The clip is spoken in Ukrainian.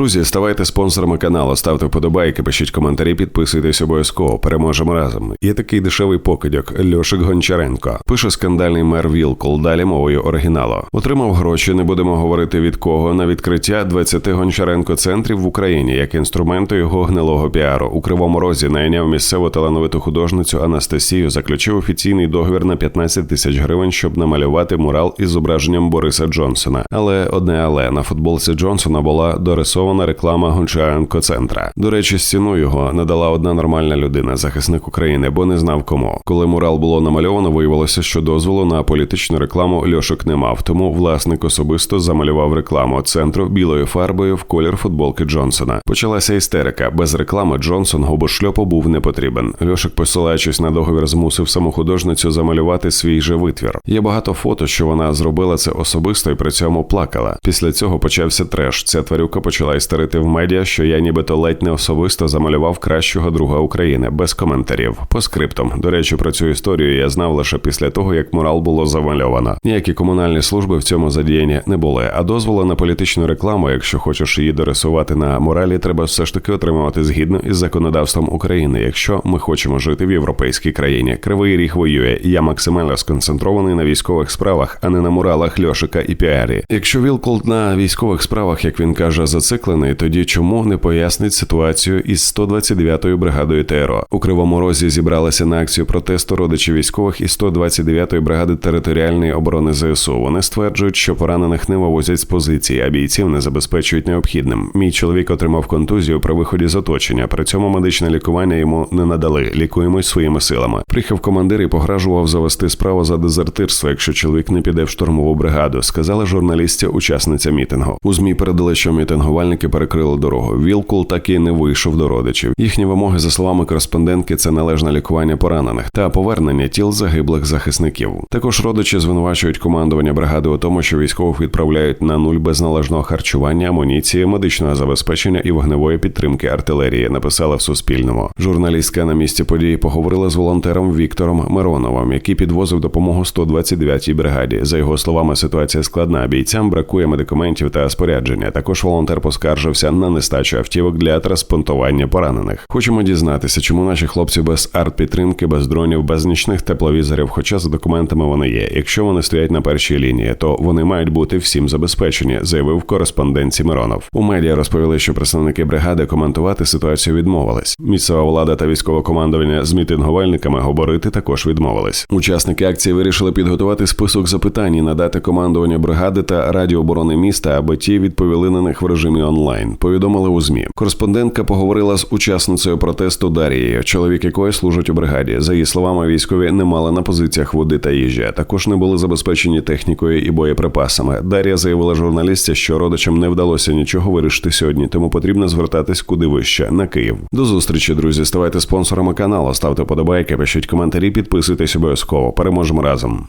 Друзі, ставайте спонсорами каналу, ставте вподобайки, пишіть коментарі, підписуйтесь обов'язково. Переможемо разом. Є такий дешевий покидьок Льошик Гончаренко. Пише скандальний мер Вілкол. Далі мовою оригіналу. Отримав гроші. Не будемо говорити від кого на відкриття 20 Гончаренко центрів в Україні як інструменту його гнилого піару. У кривому розі найняв місцеву талановиту художницю Анастасію. Заключив офіційний договір на 15 тисяч гривень, щоб намалювати мурал із зображенням Бориса Джонсона. Але одне але на футболці Джонсона була дорисована реклама Гончаренко центра. До речі, стіну його надала одна нормальна людина, захисник України, бо не знав кому. Коли мурал було намальовано, виявилося, що дозволу на політичну рекламу Льошик не мав. Тому власник особисто замалював рекламу центру білою фарбою в колір футболки Джонсона. Почалася істерика. Без реклами Джонсон губошльопу був не потрібен. Льошик, посилаючись на договір, змусив саму художницю замалювати свій же витвір. Є багато фото, що вона зробила це особисто і при цьому плакала. Після цього почався треш. Ця тварюка почала істерити в медіа, що я нібито ледь не особисто замалював кращого друга України без коментарів. По скриптам. До речі, про цю історію я знав лише після того, як мурал було замальовано. Ніякі комунальні служби в цьому задіянні не були. А дозволу на політичну рекламу, якщо хочеш її дорисувати на моралі, треба все ж таки отримувати згідно із законодавством України, якщо ми хочемо жити в європейській країні. Кривий ріг воює. Я максимально сконцентрований на військових справах, а не на муралах Льошика і піарі. Якщо Вілколд на військових справах, як він каже, зациклений, тоді чому не пояснить ситуацію із 129-ю бригадою ТРО? У Кривому Розі зібралися на акцію протесту родичі військових із 129-ї бригади територіальної оборони ЗСУ. Вони стверджують, що поранених не вивозять з позиції, а бійців не забезпечують необхідним. Мій чоловік отримав контузію при виході з оточення. При цьому медичне лікування йому не надали. Лікуємось своїми силами. Приїхав командир і погрожував завести справу за дезертирство, якщо чоловік не піде в штурмову бригаду. Сказала журналістці, учасниця мітингу. У змі передали, що мітингувальники перекрили дорогу. Вілкул так і не вийшов до родичів. Їхні вимоги, за словами кореспондентки, це належне лікування поранених та повернення тіл загиблих захисників. Також родичі звинувачують командування бригади у тому, що військових відправляють на нуль без належного харчування, амуніції, медичного забезпечення і вогневої підтримки артилерії. Написала в Суспільному. Журналістка на місці події поговорила з волонтером Віктором Мироновим, який підвозив допомогу 129-й бригаді. За його словами, ситуація складна. Бійцям бракує медикаментів та спорядження. Також волонтер поскаржився на нестачу автівок для транспортування поранених. Хочемо дізнатися, чому наші хлопці без артпідтримки, без дронів, без нічних тепловізорів, хоча за документами вони є. Якщо вони стоять на першій лінії, то вони мають бути всім забезпечені, заявив кореспонденці Миронов. У медіа розповіли, що представники бригади коментувати ситуацію відмовились. Місцева влада та військове командування з мітингувальниками говорити також відмовились. Учасники акції вирішили підготувати список запитань і надати командування бригади та Раді оборони міста, аби ті відповіли на них в режимі онлайн. Повідомили у змі. Кореспондентка поговорила з учасницею протесту Дарією, чоловік якої служить у бригаді. За її словами, військові не мали на позиціях води та їжі. Також не були забезпечені технікою і боєприпасами. Дар'я заявила журналістці, що родичам не вдалося нічого вирішити сьогодні, тому потрібно звертатись куди вище на Київ. До зустрічі, друзі. Ставайте спонсорами каналу, ставте подобайки, пишіть коментарі, підписуйтесь обов'язково. Переможемо разом.